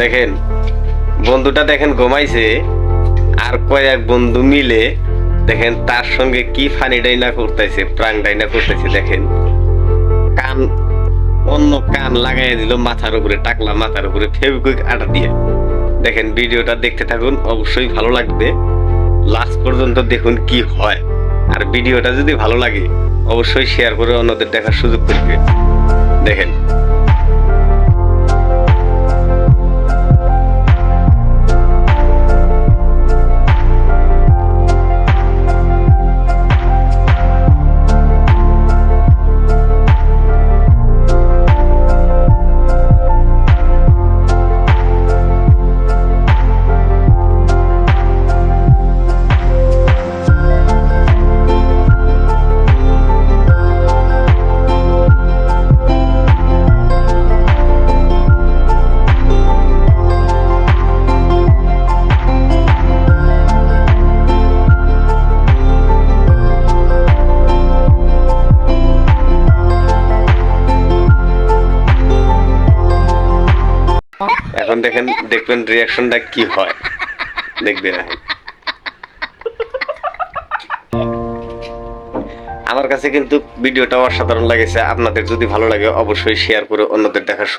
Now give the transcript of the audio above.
দেখেন, বন্ধুটা দেখেন ঘুমাইছে, আর কয়েক বন্ধু মিলে দেখেন তার সঙ্গে কি ফানি ডাইনা করতেছে, প্রাণ ডাইনা করতেছে, দেখেন। কান, অন্য কান লাগাই দিল মাথার উপরে, টাকলা মাথার উপরে ফেবিকুইক আটা দিয়ে। দেখেন, ভিডিওটা দেখতে থাকুন, অবশ্যই ভালো লাগবে। লাস্ট পর্যন্ত দেখুন কি হয়। আর ভিডিওটা যদি ভালো লাগে, অবশ্যই শেয়ার করে অন্যদের দেখার সুযোগ করবে। দেখেন এখন দেখেন, দেখবেন রিয়াকশনটা কি হয়। দেখবেন আমার কাছে কিন্তু ভিডিওটা অসাধারণ লাগেছে। আপনাদের যদি ভালো লাগে, অবশ্যই শেয়ার করে অন্যদের দেখার